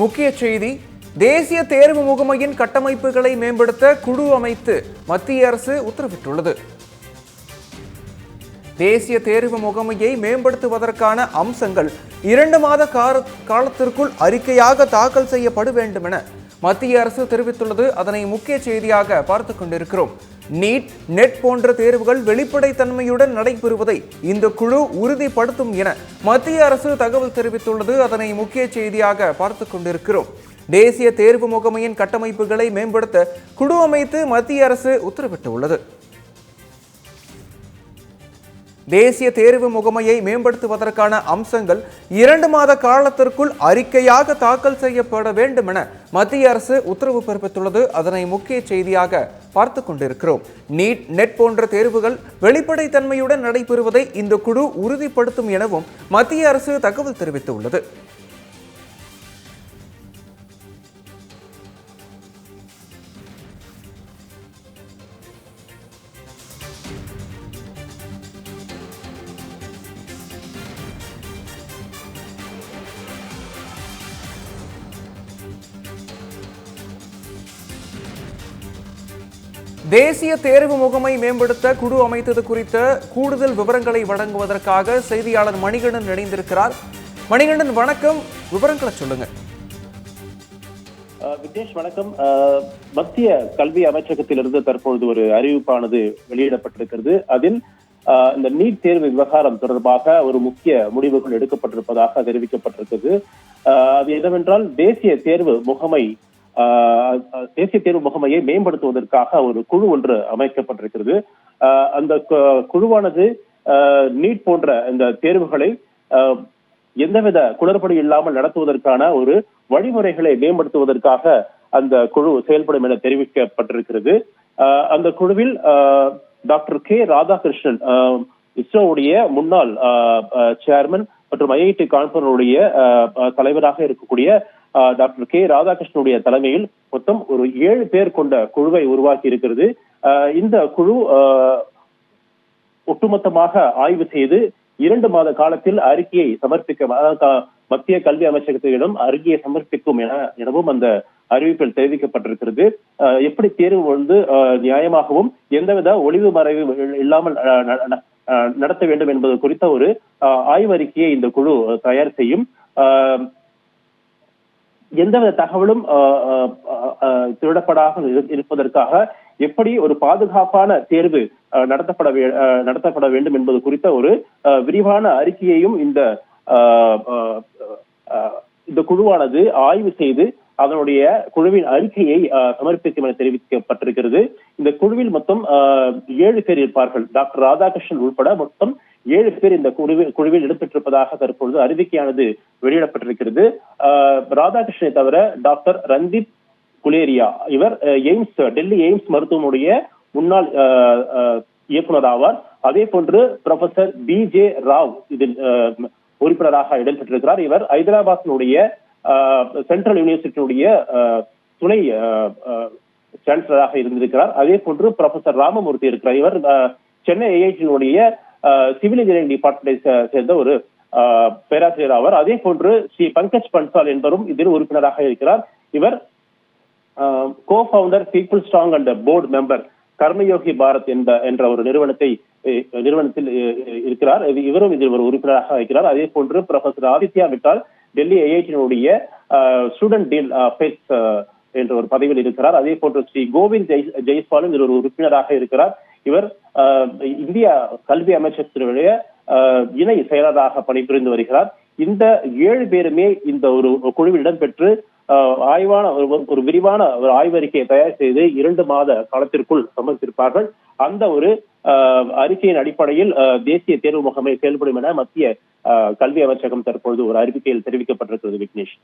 முக்கிய செய்தி தேசிய தேர்வு முகமையின் கட்டமைப்புகளை மேம்படுத்த குழு அமைத்து மத்திய அரசு உத்தரவிட்டுள்ளது. தேசிய தேர்வு முகமையை மேம்படுத்துவதற்கான அம்சங்கள் இரண்டு மாத கால காலத்திற்குள் அறிக்கையாக தாக்கல் செய்யப்பட வேண்டும் என மத்திய அரசு தெரிவித்துள்ளது. அதனை முக்கிய செய்தியாக பார்த்து கொண்டிருக்கிறோம். நீட் நெட் போன்ற தேர்வுகள் வெளிப்படைத்தன்மையுடன் நடைபெறுவதை இந்த குழு உறுதிப்படுத்தும் என மத்திய அரசு தகவல் தெரிவித்துள்ளது. அதனை முக்கிய செய்தியாக பார்த்து கொண்டிருக்கிறோம். தேசிய தேர்வு முகமையின் கட்டமைப்புகளை மேம்படுத்த குழு அமைத்து மத்திய அரசு உத்தரவிட்டுள்ளது. தேசிய தேர்வு முகமையை மேம்படுத்துவதற்கான அம்சங்கள் இரண்டு மாத காலத்திற்குள் அறிக்கையாக தாக்கல் செய்யப்பட வேண்டும் என மத்திய அரசு உத்தரவு பிறப்பித்துள்ளது. அதனை முக்கிய செய்தியாக பார்த்து கொண்டிருக்கிறோம். நீட் நெட் போன்ற தேர்வுகள் வெளிப்படைத்தன்மையுடன் நடைபெறுவதை இந்த குழு உறுதிப்படுத்தும் எனவும் மத்திய அரசு தகவல் தெரிவித்துள்ளது. தேசிய தேர்வு முகமை மேம்படுத்த குழு அமைத்தது குறித்த கூடுதல் விவரங்களை வழங்குவதற்காக செய்தியாளர் மணிகண்டன் இணைந்திருக்கிறார். மணிகண்டன் வணக்கம். விவரங்களை சொல்லுங்க. அஹ் விக்னேஷ் வணக்கம். அஹ் மத்திய கல்வி அமைச்சகத்திலிருந்து தற்பொழுது ஒரு அறிவிப்பானது வெளியிடப்பட்டிருக்கிறது. அதில் இந்த நீட் தேர்வு விவகாரம் தொடர்பாக ஒரு முக்கிய முடிவுகள் எடுக்கப்பட்டிருப்பதாக தெரிவிக்கப்பட்டிருக்கிறது. அது என்னவென்றால் தேசிய தேர்வு முகமை தேசிய தேர்வு முகமையை மேம்படுத்துவதற்காக ஒரு குழு ஒன்று அமைக்கப்பட்டிருக்கிறது. அந்த கு- குழுவானது நீட் போன்ற இந்த தேர்வுகளை எந்தவித குளறுபடி இல்லாமல் நடத்துவதற்கான ஒரு வழிமுறைகளை மேம்படுத்துவதற்காக அந்த குழு செயல்படும் என தெரிவிக்கப்பட்டிருக்கிறது. அந்த குழுவில் ஆஹ் டாக்டர் கே. ராதாகிருஷ்ணன் இஸ்ரோவுடைய முன்னாள் சேர்மன் மற்றும் ஐஐடி கான்பூருடைய தலைவராக இருக்கக்கூடிய டாக்டர் கே ராதாகிருஷ்ணனுடைய தலைமையில் மொத்தம் ஒரு ஏழு பேர் கொண்ட குழுவை உருவாக்கி இருக்கிறது. இந்த குழு ஆஹ் ஒட்டுமொத்தமாக ஆய்வு செய்து இரண்டு மாத காலத்தில் அறிக்கையை சமர்ப்பிக்க மத்திய கல்வி அமைச்சகத்திடம் அறிக்கையை சமர்ப்பிக்கும் என எனவும் அந்த அறிவிப்பில் தெரிவிக்கப்பட்டிருக்கிறது. எப்படி தேர்வு வந்து நியாயமாகவும் எந்தவித ஒளிவு மறைவு இல்லாமல் நடத்த வேண்டும் என்பது குறித்த ஒரு ஆய்வறிக்கையை இந்த குழு தயார் செய்யும். ஆஹ் எந்தவித தகவலும் அஹ், இரு- இருப்பதற்காக எப்படி ஒரு பாதுகாப்பான தேர்வு அஹ், நடத்தப்பட நடத்தப்பட வேண்டும் என்பது குறித்த ஒரு அஹ், விரிவான அறிக்கையையும் இந்த இந்த குழுவானது ஆய்வு செய்து அதனுடைய குழுவின் அறிக்கையை சமர்ப்பிக்கும் என தெரிவிக்கப்பட்டிருக்கிறது. இந்த குழுவில் மொத்தம் ஏழு பேர் இருப்பார்கள். டாக்டர் ராதாகிருஷ்ணன் உட்பட மொத்தம் ஏழு பேர் இந்த குழுவில் குழுவில் இடம்பெற்றிருப்பதாக தற்பொழுது அறிவிக்கையானது வெளியிடப்பட்டிருக்கிறது. ராதாகிருஷ்ணனை தவிர டாக்டர் ரந்தீப் குலேரியா இவர் எய்ம்ஸ் டெல்லி எய்ம்ஸ் மருத்துவமனுடைய முன்னாள் இயக்குனர் ஆவார். அதே போன்று ப்ரொஃபசர் பி ஜே ராவ் இதில் உறுப்பினராக இடம்பெற்றிருக்கிறார். இவர் ஹைதராபாத்தினுடைய சென்ட்ரல் யூனிவர்சிட்டியுடைய துணை சான்சலராக இருந்திருக்கிறார். அதே போன்று ப்ரொஃபசர் ராமமூர்த்தி இருக்கிறார். இவர் சென்னை ஐஐடியினுடைய சிவில் இன்ஜினியரிங் டிபார்ட்மெண்ட்டை சேர்ந்த ஒரு பேராசிரியர் ஆவார். அதே போன்று ஸ்ரீ பங்கஜ் பன்சால் என்பவரும் இதில் உறுப்பினராக இருக்கிறார். இவர் co founder people strong and board member Karmayogi Bharat என்ற என்ற ஒரு நிறுவனத்தை நிறுவனத்தில் இருக்கிறார். இது- இவரும் இதில் ஒரு உறுப்பினராக இருக்கிறார். அதே போன்று ப்ரொஃபசர் ஆதித்யா விட்டால் டெல்லி ஐஐடியினுடைய ஸ்டூடெண்ட் டீல் என்ற ஒரு பதவியில் இருக்கிறார். அதே போன்று ஸ்ரீ கோவிந்த் ஜெய் ஜெய்ஸ்வாலும் இதில் ஒரு உறுப்பினராக இருக்கிறார். இவர் இந்திய கல்வி அமைச்சகத்தினுடைய இணை செயலராக பணிபுரிந்து வருகிறார். இந்த ஏழு பேருமே இந்த ஒரு குழுவில் இடம்பெற்று ஆய்வான ஒரு- ஒரு விரிவான ஒரு ஆய்வறிக்கையை தயார் செய்து இரண்டு மாத காலத்திற்குள் சமர்ப்பித்திருப்பார்கள். அந்த ஒரு அறிக்கையின் அடிப்படையில் தேசிய தேர்வு முகமை செயல்படும் என மத்திய அஹ், கல்வி அமைச்சகம் தற்பொழுது ஒரு அறிவிக்கையில் தெரிவிக்கப்பட்டிருக்கிறது விக்னேஷ்.